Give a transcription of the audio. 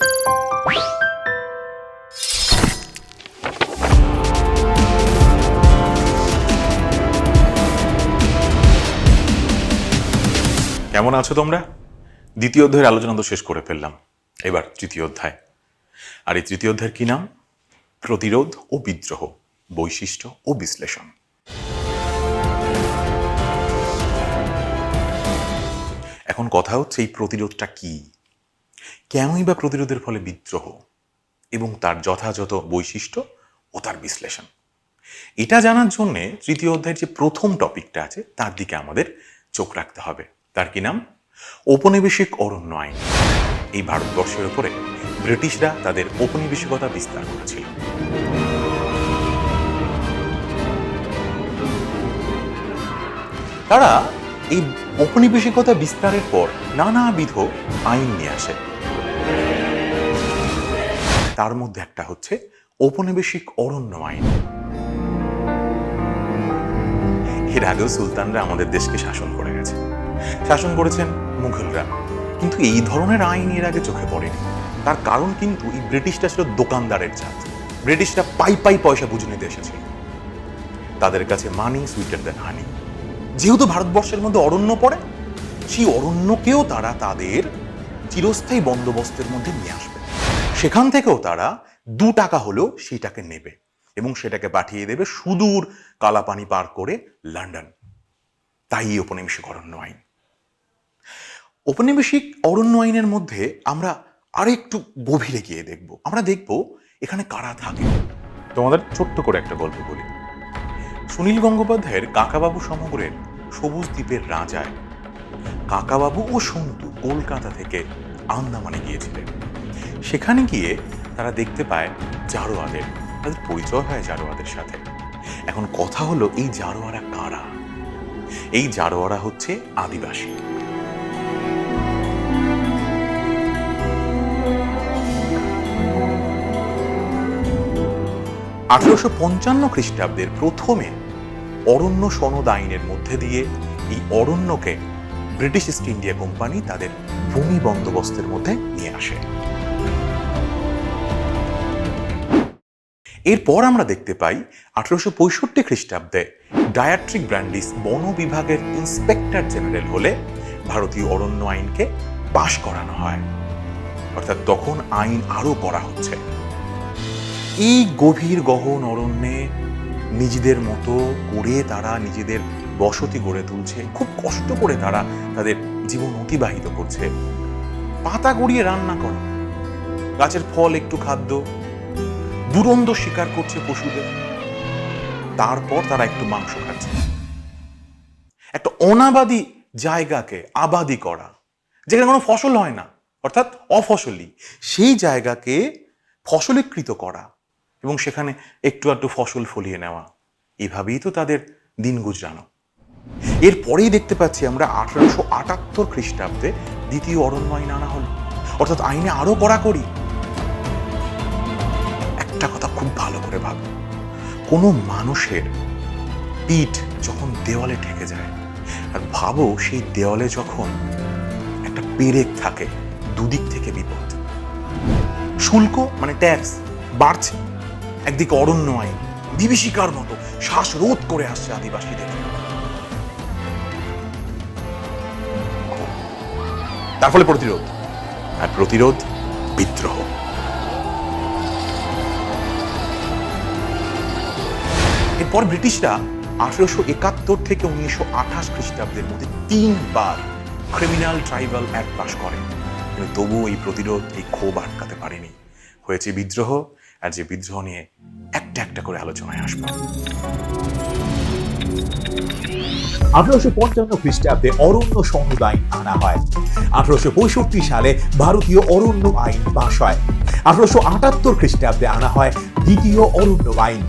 কেমন আছো তোমরা? দ্বিতীয় অধ্যায়ের আলোচনা তো শেষ করে ফেললাম। এবার তৃতীয় অধ্যায়। আর এই তৃতীয় অধ্যায়ের কি নাম? প্রতিরোধ ও বিদ্রোহ, বৈশিষ্ট্য ও বিশ্লেষণ। এখন কথা হচ্ছে এই প্রতিরোধটা কি? কেনই বা প্রতিরোধের ফলে বিদ্রোহ এবং তার যথাযথ বৈশিষ্ট্য ও তার বিশ্লেষণ? এটা জানার জন্য তৃতীয় অধ্যায়ের যে প্রথম টপিকটা আছে, তার দিকে আমাদের চোখ রাখতে হবে। তার কি নাম? ঔপনিবেশিক অরণ্য আইন। এই ভারতবর্ষের উপরে ব্রিটিশরা তাদের ঔপনিবেশিকতা বিস্তার করেছিল। তারা এই ঔপনিবেশিকতা বিস্তারের পর নানাবিধ আইন নিয়ে আসে। তার মধ্যে একটা হচ্ছে ঔপনিবেশিক অরণ্য আইন এর আগেও সুলতানরা আমাদের দেশকে শাসন করে গেছে। শাসন করেছেন মুঘলরা। কিন্তু এই ধরনের আইন এর আগে চোখে পড়েনি। তার কারণ কিন্তু এই ব্রিটিশটা ছিল দোকানদারের জাত। ব্রিটিশরা পাই পাই পয়সা বুঝে নিতে এসেছিল। তাদের কাছে মানি সুইটার দেন হানি। যেহেতু ভারতবর্ষের মধ্যে অরণ্য পড়ে, সেই অরণ্যকেও তারা তাদের চিরস্থায়ী বন্দোবস্তের মধ্যে নিয়ে আসবে। সেখান থেকেও তারা দু টাকা হলেও সেইটাকে নেবে এবং সেটাকে পাঠিয়ে দেবে সুদূর কালাপানি পার করে লন্ডন। তাই এই ঔপনিবেশিক অরণ্য আইন। ঔপনিবেশিক অরণ্য আইনের মধ্যে আমরা আরেকটু গভীরে গিয়ে দেখব। আমরা দেখব এখানে কারা থাকে। তোমাদের ছোট্ট করে একটা গল্প বলি। সুনীল গঙ্গোপাধ্যায়ের কাকাবাবু সমগ্রের সবুজ দ্বীপের রাজায়। কাকাবাবু ও সন্তু কলকাতা থেকে আন্দামানে গিয়েছিলেন। সেখানে গিয়ে তারা দেখতে পায় জারোয়াদের, তাদের পরিচয় হয় জারোয়াদের সাথে। এখন কথা হলো, এই জারোয়ারা কারা? এই জারোয়ারা হচ্ছে আদিবাসী। আঠারোশো পঞ্চান্ন খ্রিস্টাব্দের প্রথমে অরণ্য সনদ আইনের মধ্যে দিয়ে এই অরণ্যকে ব্রিটিশ ইস্ট ইন্ডিয়া কোম্পানি তাদের ভূমি বন্দোবস্তের মধ্যে নিয়ে আসে। এরপর আমরা দেখতে পাই আঠারোশো পঁয়ষট্টি খ্রিস্টাব্দে ডায়াট্রিক ব্র্যান্ডিস বন বিভাগের ইন্সপেক্টর জেনারেল হলে ভারতীয় অরণ্য আইনকে পাশ করানো হয়। অর্থাৎ তখন আইন আরও করা হচ্ছে। এই গভীর গহন অরণ্যে নিজেদের মতো করে তারা নিজেদের বসতি গড়ে তুলছে। খুব কষ্ট করে তারা তাদের জীবন অতিবাহিত করছে। পাতা গড়িয়ে রান্না করা। গাছের ফল একটু খাদ্য। দুরন্ত শিকার করছে পশুদের। তারপর তারা একটু মাংস খাচ্ছে। একটা অনাবাদি জায়গাকে আবাদি করা, যেখানে কোনো ফসল হয় না, অর্থাৎ অফসলি, সেই জায়গাকে ফসলীকৃত করা এবং সেখানে একটু একটু ফসল ফলিয়ে নেওয়া। এভাবেই তো তাদের দিন গুজরানো এরপরেই দেখতে পাচ্ছি আমরা আঠারোশো আটাত্তর খ্রিস্টাব্দে দ্বিতীয় অরণ্য আইন আনা হলো। অর্থাৎ আইনে আরও কড়াকড়ি। একটা কথা খুব ভালো করে ভাব। কোনো মানুষের পিঠ যখন দেওয়ালে ঠেকে যায়, আর ভাবো সেই দেওয়ালে যখন একটা পেরেক থাকে, দুদিক থেকে বিপদ। শুল্ক মানে ট্যাক্স বাড়ছে, একদিকে অরণ্য আইন, বিভীষিকার মতো শ্বাসরোধ করে আসছে আদিবাসীদের। তার ফলে প্রতিরোধ, আর প্রতিরোধ বিদ্রোহ। এরপর ব্রিটিশরা আঠারোশো একাত্তর থেকে উনিশশো আঠাশ খ্রিস্টাব্দের মধ্যে তিনবার ক্রিমিনাল ট্রাইবাল অ্যাক্ট পাশ করে। কিন্তু তবুও এই প্রতিরোধ এই ক্ষোভ আটকাতে পারেনি। হয়েছে বিদ্রোহ, আর যে বিদ্রোহ নিয়ে একটা একটা করে আলোচনায় আসব। আঠারোশো পঞ্চান্ন খ্রিস্টাব্দে অরণ্য সনদ আইন আনা হয়। আঠারোশো পঁয়ষট্টি সালে ভারতীয় অরণ্য আইন পাশ হয়। আঠারোশো আটাত্তর খ্রিস্টাব্দে আনা হয় দ্বিতীয় অরণ্য আইন।